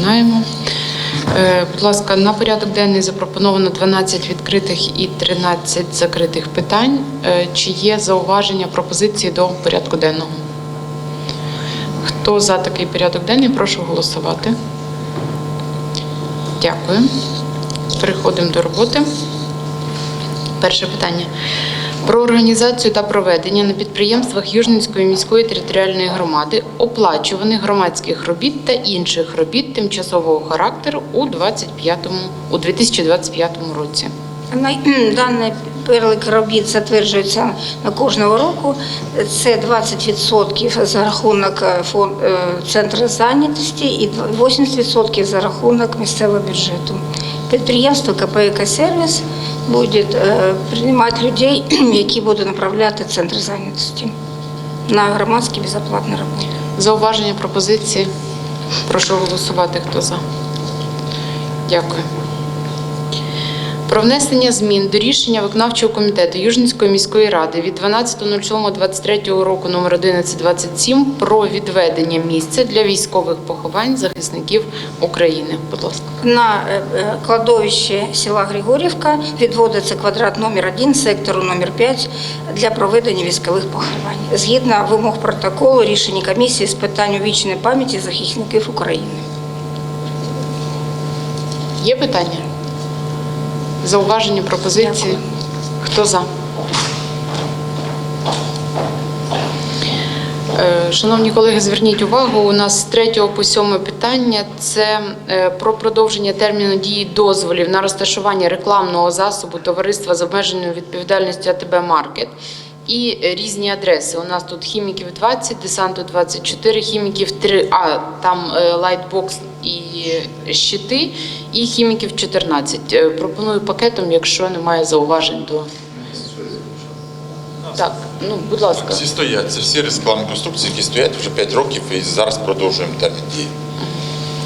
Починаємо. Е, Будь ласка, на порядок денний запропоновано 12 відкритих і 13 закритих питань. Е, Чи є зауваження, пропозиції до порядку денного? Хто за такий порядок денний, прошу голосувати. Дякую. Переходимо до роботи. Перше питання. Про організацію та проведення на підприємствах Южницької міської територіальної громади оплачуваних громадських робіт та інших робіт тимчасового характеру у 25-му, у 2025 році. Даний перелік робіт затверджується на кожного року. Це 20% за рахунок е, е, центру зайнятості і 80% за рахунок місцевого бюджету. Підприємство КП «Екосервіс» буде е, приймати людей, які будуть направляти центр зайнятості на громадські безоплатні роботи. Зауваження, пропозиції? Прошу голосувати, хто за. Дякую. Про внесення змін до рішення виконавчого комітету Южницької міської ради від 12.07.23 року номер 1127 про відведення місця для військових поховань захисників України. Будь ласка. На е, е, кладовище села Григорівка відводиться квадрат номер 1 сектору номер 5 для проведення військових поховань. Згідно вимог протоколу рішення комісії з питань увічної пам'яті захисників України. Є питання? Зауваження, пропозиції? Хто за? Е, Шановні колеги, зверніть увагу, у нас з 3 по 7 питання це е, про продовження терміну дії дозволів на розташування рекламного засобу товариства з обмеженою відповідальністю АТБ Маркет і різні адреси. У нас тут хіміків 20, десанту 24, хіміків 3, а там е, лайтбокс і щити, і хіміків 14. Е, Пропоную пакетом, якщо немає зауважень до. Так, ну будь ласка. Всі стоять, це всі рекламні конструкції, які стоять вже 5 років і зараз продовжуємо термін дії.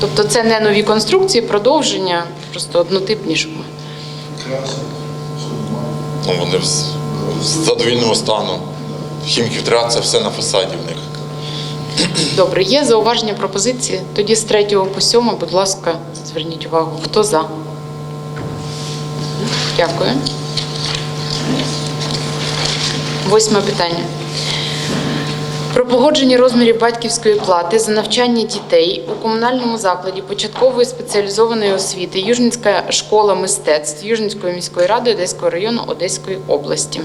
Тобто це не нові конструкції, продовження, просто однотипні. Ну, вони в з в задовільному стану. Хімків 3 це все на фасаді в них. Добре, є зауваження пропозиції? Тоді з 3 по 7, будь ласка, зверніть увагу. Хто за? Дякую. Восьме питання. Про погодження розмірів батьківської плати за навчання дітей у комунальному закладі початкової спеціалізованої освіти Южницька школа мистецтв Южницької міської ради Одеського району Одеської області.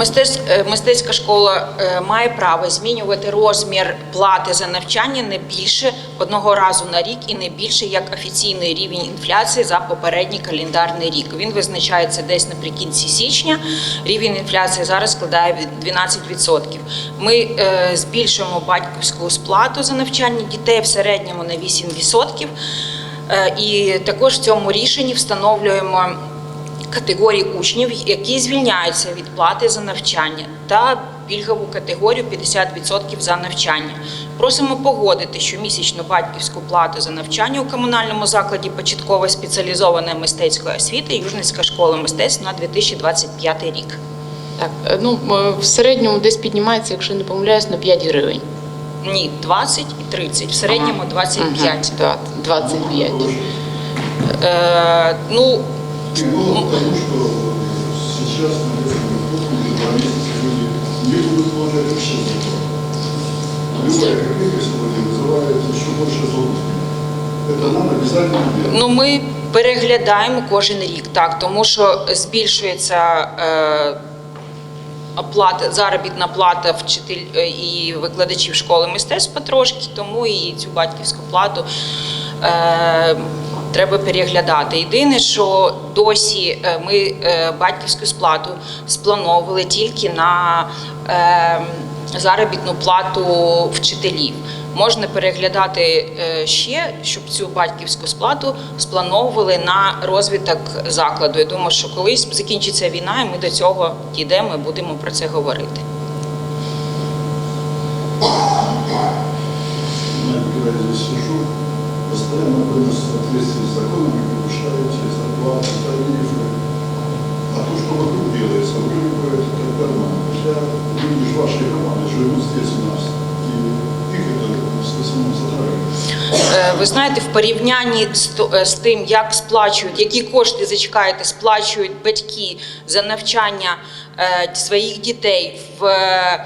Е, Мистецька школа е, має право змінювати розмір плати за навчання не більше одного разу на рік і не більше як офіційний рівень інфляції за попередній календарний рік. Він визначається десь наприкінці січня. Рівень інфляції зараз складає від 12%. Ми е, збільшуємо батьківську сплату за навчання дітей в середньому на 8%. Е, І також в цьому рішенні встановлюємо категорії учнів, які звільняються від плати за навчання, та пільгову категорію 50% за навчання. Просимо погодити щомісячну батьківську плату за навчання у комунальному закладі початкової спеціалізованої мистецької освіти Южницька школа мистецтв на 2025 рік. Так, е, ну в середньому десь піднімається, якщо не помиляюсь, на 5 гривень. Ні, 20 і 30, в середньому 25. Ага, да, 25. Е, ну, Привело к тому, что сейчас, наверное, после два месяца люди не будут положить вообще Любая копейка сегодня вызывает еще больше злости. Это нам обязательно делать. Ну, ми переглядаємо кожен рік, так, тому що збільшується е, оплата, заробітна плата вчитель е, і викладачів школи мистецтв потрошки, тому і цю батьківську плату е, треба переглядати. Єдине, що досі е, ми е, батьківську сплату сплановували тільки на е, заробітну плату вчителів. Можна переглядати ще, щоб цю батьківську сплату сплановували на розвиток закладу. Я думаю, що колись закінчиться війна, і ми до цього дійдемо і будемо про це говорити. Я здесь сижу, постоянно вы нас в соответствии с законами повышаете зарплаты, тарифы. А то, что вокруг делается, вроде бы это так нормально. Хотя люди ж вашей команды живут здесь у нас. И их это с основном затрагивает? Е, Ви знаєте, в порівнянні з, то- е, з тим, як сплачують, які кошти зачекаєте, сплачують батьки за навчання е, своїх дітей в е, е,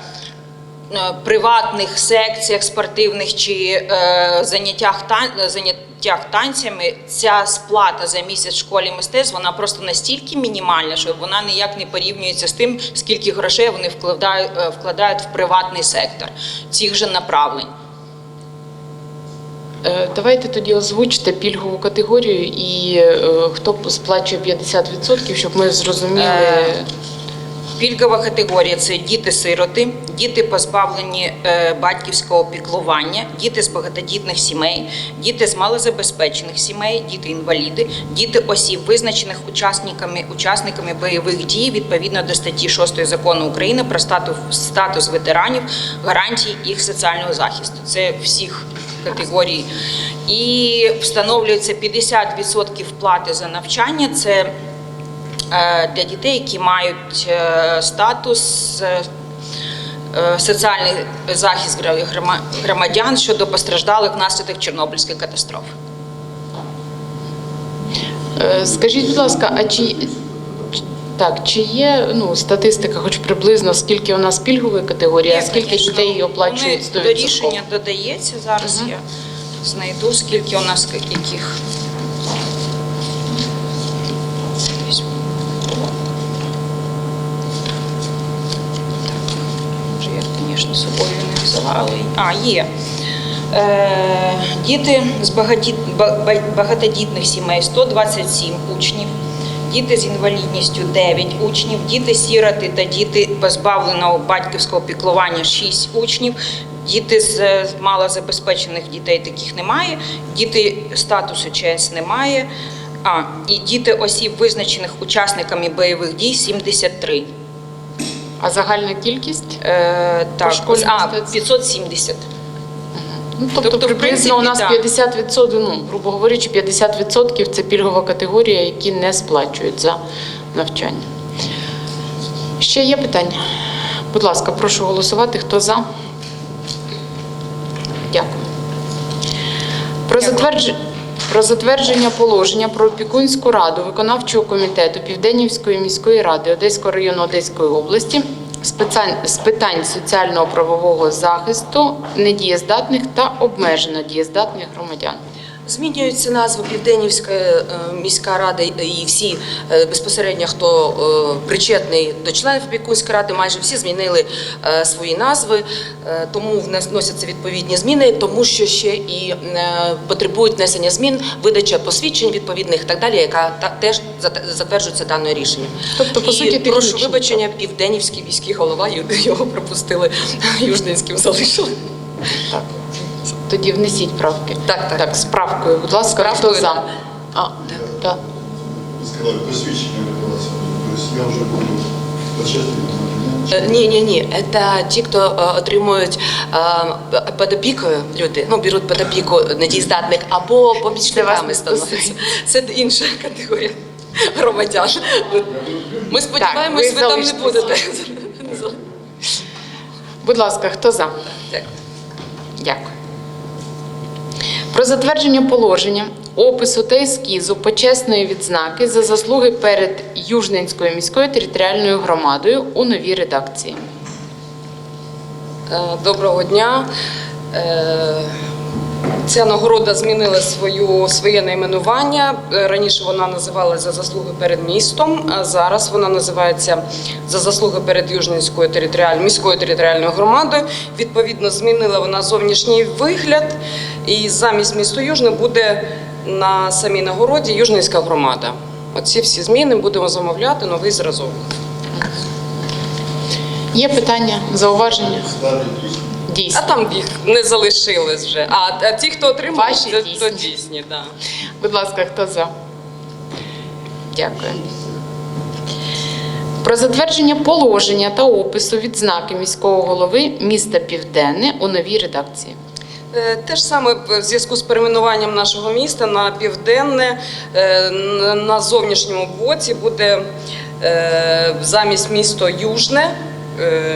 приватних секціях спортивних чи е, заняттях тан- заняттях танцями, ця сплата за місяць в школі мистецтв вона просто настільки мінімальна, що вона ніяк не порівнюється з тим, скільки грошей вони вкладають, е, вкладають в приватний сектор цих же направлень. Е, Давайте тоді озвучте пільгову категорію і е, хто сплачує 50%, щоб ми зрозуміли. Пільгова категорія це діти-сироти, діти позбавлені е, батьківського піклування, діти з багатодітних сімей, діти з малозабезпечених сімей, діти-інваліди, діти осіб, визначених учасниками, учасниками бойових дій відповідно до статті 6 закону України про статус, статус ветеранів, гарантії їх соціального захисту. Це всіх категорій. І встановлюється 50% плати за навчання. Це для дітей, які мають е, статус е, е, соціальний захист громадян щодо постраждалих внаслідок Чорнобильської катастрофи. Е, Скажіть, будь ласка, а чи так, чи є ну статистика, хоч приблизно скільки у нас пільгової категорії, а скільки звісно, дітей оплачують 100%? До рішення додається. Зараз я знайду, скільки у нас яких. Візьму. Так, Може, я, звісно, з собою не взяла, але а, є. Е, діти з багатодітних сімей 127 учнів, діти з інвалідністю 9 учнів, діти сіроти та діти позбавленого батьківського піклування 6 учнів, діти з е, малозабезпечених дітей таких немає, діти статусу ЧС немає. А, і діти осіб, визначених учасниками бойових дій 73. А загальна кількість? Е, так, школі а, мистецтв? 570. Ну, тобто, Тобто, приблизно у нас принципі, 50%, ну, грубо говорячи, 50% це пільгова категорія, які не сплачують за навчання. Ще є питання? Будь ласка, прошу голосувати. Хто за? Дякую. Про затвердження. Про затвердження положення про опікунську раду виконавчого комітету Південнівської міської ради Одеського району Одеської області з питань, соціального соціально-правового захисту недієздатних та обмежено дієздатних громадян. Змінюється назва Південнівська е, міська рада і всі е, безпосередньо, хто е, причетний до членів опікунської ради, майже всі змінили свої назви, тому вносяться відповідні зміни, тому що ще і потребують внесення змін, видача посвідчень відповідних і так далі, яка теж затверджується даною рішенням. Тобто, по І прошу вибачення, Південнівський міський голова його пропустили, Южненським залишили. Так. Тоді внесіть правки. Так, так. Так, з правкою, будь ласка, Правкою, хто за? А, так. Вы сказали, посвящение регулации. То я уже буду участвовать Е, Ні, ні, ні. Це ті, хто е, отримують е, під опікою люди, ну беруть під опіку недієздатних або помічниками не становляться. Це інша категорія громадян. Ми сподіваємось, ви ви там не залишитесь. будете. Будь ласка, хто за? Дякую. Дякую. Про затвердження положення, опису та ескізу почесної відзнаки за заслуги перед Южненською міською територіальною громадою у новій редакції. Е, Доброго дня. Ця нагорода змінила свою, своє найменування. Е, Раніше вона називалася за заслуги перед містом, а зараз вона називається за заслуги перед Южненською територіальною міською територіальною громадою. Відповідно, змінила вона зовнішній вигляд, і замість місто Южне буде на самій нагороді Южненська громада. Оці всі зміни будемо замовляти новий зразок. Є питання, зауваження? Письма. А там їх не залишилось вже. А, а ті, хто отримав, Ваші це дійсні. то дійсні, да. Будь ласка, хто за? Дякую. Про затвердження положення та опису відзнаки міського голови міста Південне у новій редакції. Е, Те ж саме в зв'язку з перейменуванням нашого міста на південне е, на зовнішньому боці буде е, замість місто Южне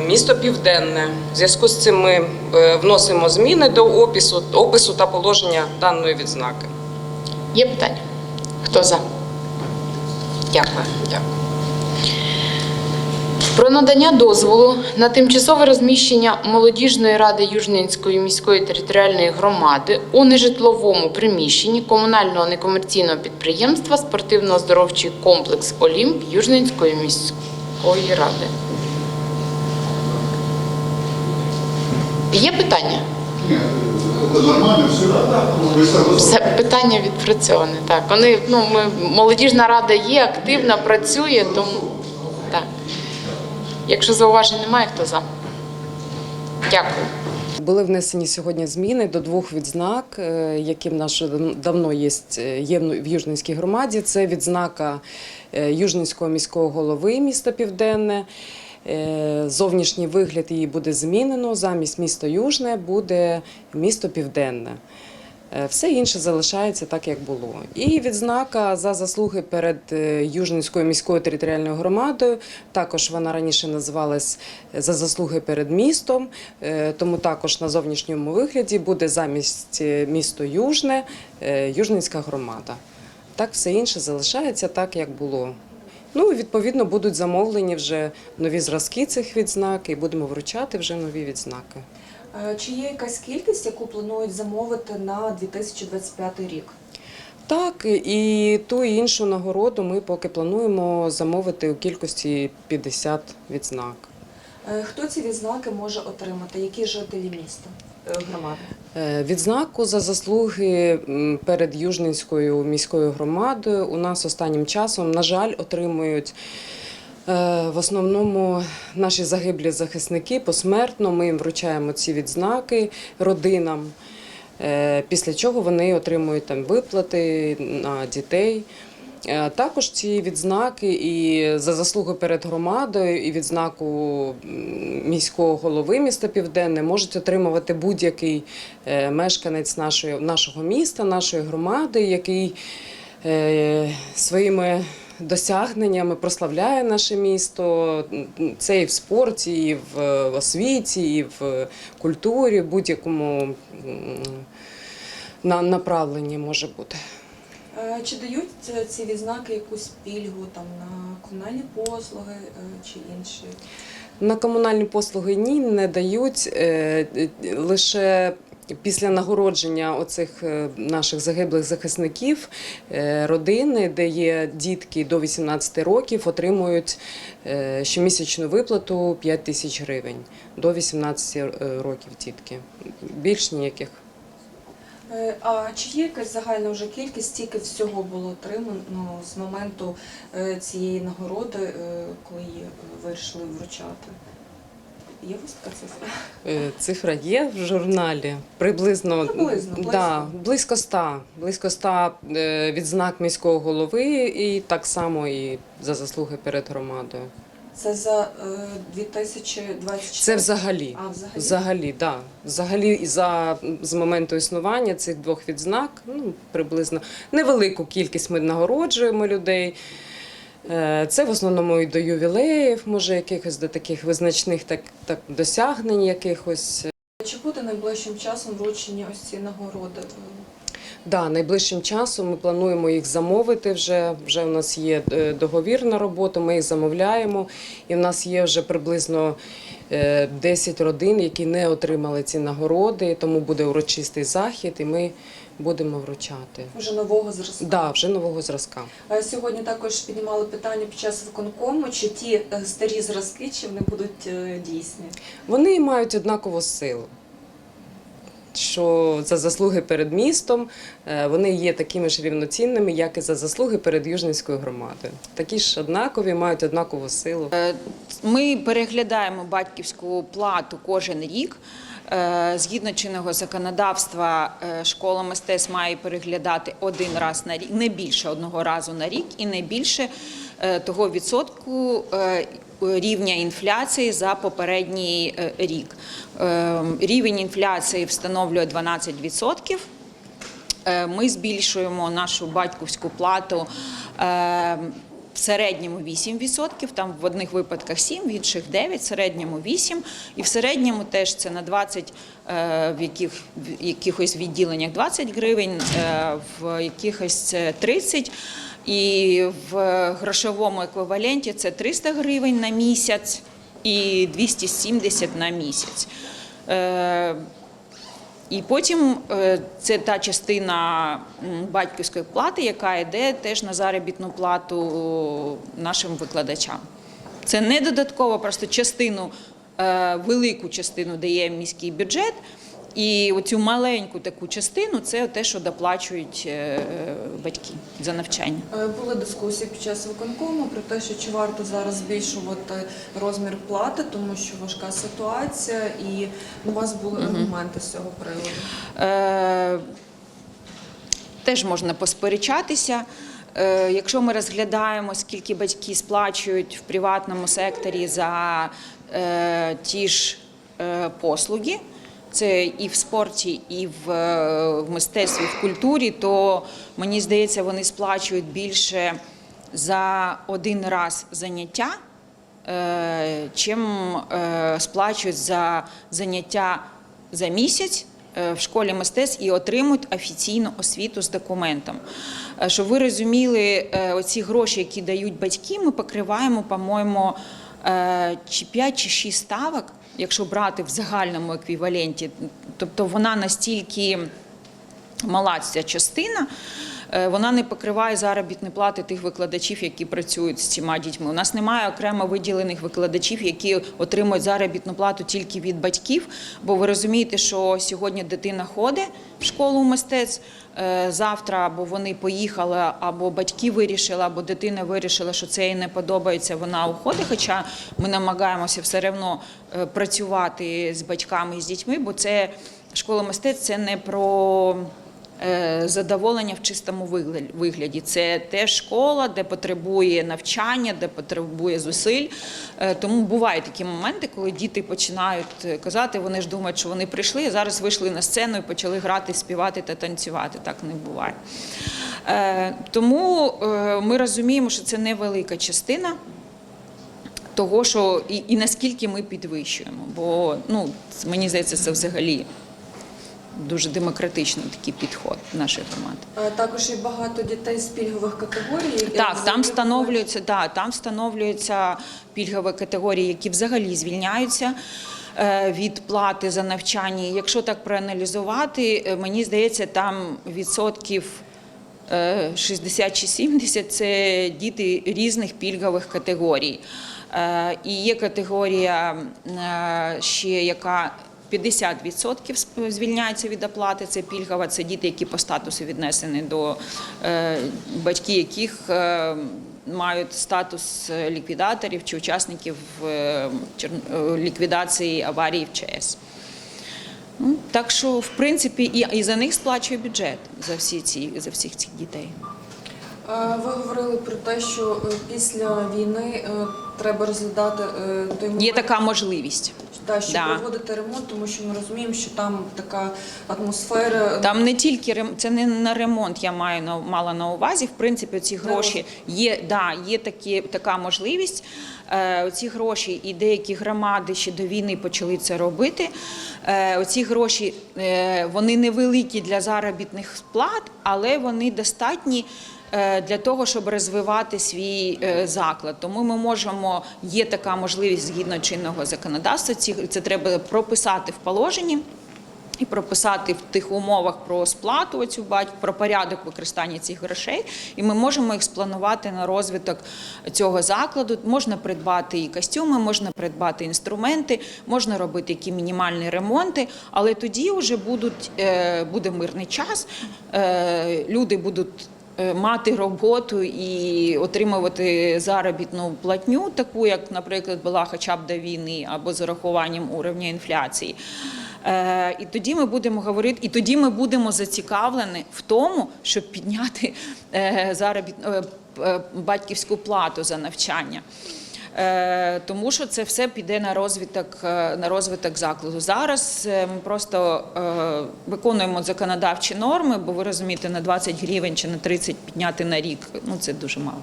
місто Південне. В зв'язку з цим ми е, вносимо зміни до опису, опису та положення даної відзнаки. Є питання? Хто за? Дякую. Дякую. Про надання дозволу на тимчасове розміщення молодіжної ради Южненської міської територіальної громади у нежитловому приміщенні комунального некомерційного підприємства спортивно-оздоровчий комплекс Олімп Южненської міської ради. Є питання? Нет, это нормально, все. Вы согласны? Все питання відпрацьоване. Так, вони ну ми молодіжна рада є, активна, працює, тому так. Якщо зауважень немає, хто за? Дякую. Були внесені сьогодні зміни до двох відзнак, е, які в нас вже дав- давно є, е, є в Южненській громаді. Це відзнака е, Южненського міського голови міста Південне. Е, Зовнішній вигляд її буде змінено. Замість місто Южне буде місто Південне. Е, Все інше залишається так, як було. І відзнака за заслуги перед е, Южненською міською територіальною громадою. Також вона раніше називалась за заслуги перед містом, тому також на зовнішньому вигляді буде замість місто Южне Южненська громада. Так все інше залишається так, як було. Ну і відповідно будуть замовлені вже нові зразки цих відзнак, і будемо вручати вже нові відзнаки. Е, Чи є якась кількість, яку планують замовити на 2025 рік? Так, і ту і іншу нагороду ми поки плануємо замовити у кількості 50 відзнак. Е, Хто ці відзнаки може отримати? Які жителі міста громади? Е, Відзнаку за заслуги перед Южненською міською громадою у нас останнім часом, на жаль, отримують е, в основному наші загиблі захисники посмертно. Ми їм вручаємо ці відзнаки родинам. Е, Після чого вони отримують там виплати на дітей. Е, Також ці відзнаки і за заслуги перед громадою, і відзнаку міського голови міста Південне можуть отримувати будь-який е, мешканець нашої, нашого міста, нашої громади, який е, своїми досягненнями прославляє наше місто. Це і в спорті, і в освіті, і в культурі, будь-якому на- направленні може бути. Е, Чи дають е, ці відзнаки якусь пільгу там на комунальні послуги е, чи інші? На комунальні послуги ні, не дають лише. Після нагородження оцих наших загиблих захисників родини, де є дітки до 18 років, отримують щомісячну виплату 5 тисяч гривень до 18 років дітки. Більш ніяких. Е, А чи є якась загальна вже кількість, скільки всього було отримано ну, з моменту е, цієї нагороди, е, коли її вирішили вручати? Є у вас така цифра? Цифра є в журналі. Приблизно, Приблизно, близько. Да, близько 100. Близько 100 е, відзнак міського голови і так само і за заслуги перед громадою. Це за е, 2024? Це взагалі. А, взагалі? Взагалі, да. Взагалі, і за з моменту існування цих двох відзнак, ну приблизно невелику кількість ми нагороджуємо людей. Е, Це в основному і до ювілеїв, може, якихось до таких визначних так, так досягнень якихось. Чи буде найближчим часом вручені ось ці нагороди? Да, найближчим часом ми плануємо їх замовити. Вже вже у нас є е, договір на роботу. Ми їх замовляємо, і в нас є вже приблизно е, 10 родин, які не отримали ці нагороди. Тому буде урочистий захід, і ми будемо вручати. Вже нового зразку? Да, вже нового зразка. Е, Сьогодні також піднімали питання під час виконкому, чи ті е, старі зразки, чи вони будуть е, дійсні? Вони мають однакову силу. Що за заслуги перед містом е, вони є такими ж рівноцінними, як і за заслуги перед Южненською громадою. Такі ж однакові, мають однакову силу. Ми переглядаємо батьківську плату кожен рік. Е, Згідно чинного законодавства, е, школа мистецтв має переглядати один раз на рік, не більше одного разу на рік, і не більше е, того відсотку рівня інфляції за попередній рік. Рівень інфляції встановлює 12%. Е, Ми збільшуємо нашу батьківську плату в середньому 8%, там в одних випадках 7, в інших 9, в середньому 8. І в середньому теж це на 20, е, в, яких, в якихось відділеннях 20 гривень, е, в якихось це 30. І в грошовому еквіваленті це 300 гривень на місяць і 270 на місяць. І потім е, це та частина батьківської плати, яка йде теж на заробітну плату нашим викладачам. Це не додатково, просто частину, е, велику частину дає міський бюджет. І оцю маленьку таку частину це те, що доплачують е, батьки за навчання. Е, Були дискусії під час виконкому про те, що чи варто зараз збільшувати розмір плати, тому що важка ситуація, і у вас були аргументи з цього приводу. Е, теж можна посперечатися. Е, Якщо ми розглядаємо, скільки батьки сплачують в приватному секторі за е, ті ж е, послуги, це і в спорті, і в, е, в мистецтві, в культурі, то мені здається, вони сплачують більше за один раз заняття, е, чим е, сплачують за заняття за місяць в школі мистецтв і отримують офіційну освіту з документом. Щоб ви розуміли, оці гроші, які дають батьки, ми покриваємо, по-моєму, чи 5 чи 6 ставок, якщо брати в загальному еквіваленті. Тобто вона настільки мала ця частина, вона не покриває заробітні плати тих викладачів, які працюють з цими дітьми. У нас немає окремо виділених викладачів, які отримують заробітну плату тільки від батьків. Бо ви розумієте, що сьогодні дитина ходить в школу мистецтв. е, Завтра або вони поїхали, або батьки вирішили, або дитина вирішила, що це їй не подобається, вона уходить. Хоча ми намагаємося все одно е, працювати з батьками і з дітьми, бо це школа мистецтв це не про е, задоволення в чистому вигляді. Це теж школа, де потребує навчання, де потребує зусиль. Е, Тому бувають такі моменти, коли діти починають е, казати, вони ж думають, що вони прийшли, зараз вийшли на сцену і почали грати, співати та танцювати. Так не буває. Е, Тому е, ми розуміємо, що це невелика частина того, що і, і наскільки ми підвищуємо. Бо ну, мені здається, це взагалі дуже демократичний такий підход нашої громади. Е, Також є багато дітей з пільгових категорій. Так, там встановлюються, да, там встановлюються пільгові категорії, які взагалі звільняються. е, Від плати за навчання. Якщо так проаналізувати, е, мені здається, там відсотків е, 60 чи 70 – це діти різних пільгових категорій. Е, І є категорія е, ще, яка 50% сп- звільняється від оплати. Це пільгова, це діти, які по статусу віднесені до е, батьки, яких е, мають статус е, ліквідаторів чи учасників ліквідації аварії в ЧАЕС. Ну, так що, в принципі, і, і за них сплачує бюджет за всі ці за всіх цих дітей. Ви говорили про те, що після війни треба розглядати той момент, Є така можливість. Та, що Да. проводити ремонт, тому що ми розуміємо, що там така атмосфера. Там не тільки рем- це не на ремонт, я маю на мала на увазі. В принципі, ці гроші є, да, є такі, така можливість. Е, ці гроші і деякі громади ще до війни почали це робити. Е, оці гроші е, вони невеликі для заробітних плат, але вони достатні. Е, Для того щоб розвивати свій е, заклад, тому ми можемо. Є така можливість згідно чинного законодавства. Це треба прописати в положенні і прописати в тих умовах про сплату оцю бать, про порядок використання цих грошей, і ми можемо їх спланувати на розвиток цього закладу. Можна придбати і костюми, можна придбати інструменти, можна робити які мінімальні ремонти, але тоді вже будуть, е, буде мирний час, люди будуть. Е, Мати роботу і отримувати заробітну платню, таку як, наприклад, була хоча б до війни, або з урахуванням уровня інфляції. Е, І тоді ми будемо говорити, і тоді ми будемо зацікавлені в тому, щоб підняти заробітну е, е, батьківську плату за навчання. Е, Тому що це все піде на розвиток, е, на розвиток закладу. Зараз е, ми просто виконуємо законодавчі норми, бо ви розумієте, на 20 гривень чи на 30 підняти на рік ну це дуже мало.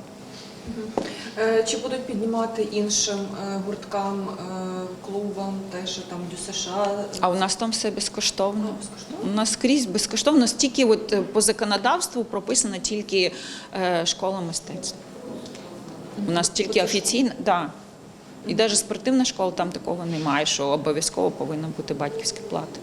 Чи будуть піднімати іншим гурткам, клубам, те, що там ДЮСШ? А у нас там все безкоштовно. Ну, безкоштовно? У нас скрізь безкоштовно, стільки от по законодавству прописана тільки школа мистецтв. У нас тільки офіційна, да. І навіть спортивна школа там такого немає, що обов'язково повинна бути батьківська плата.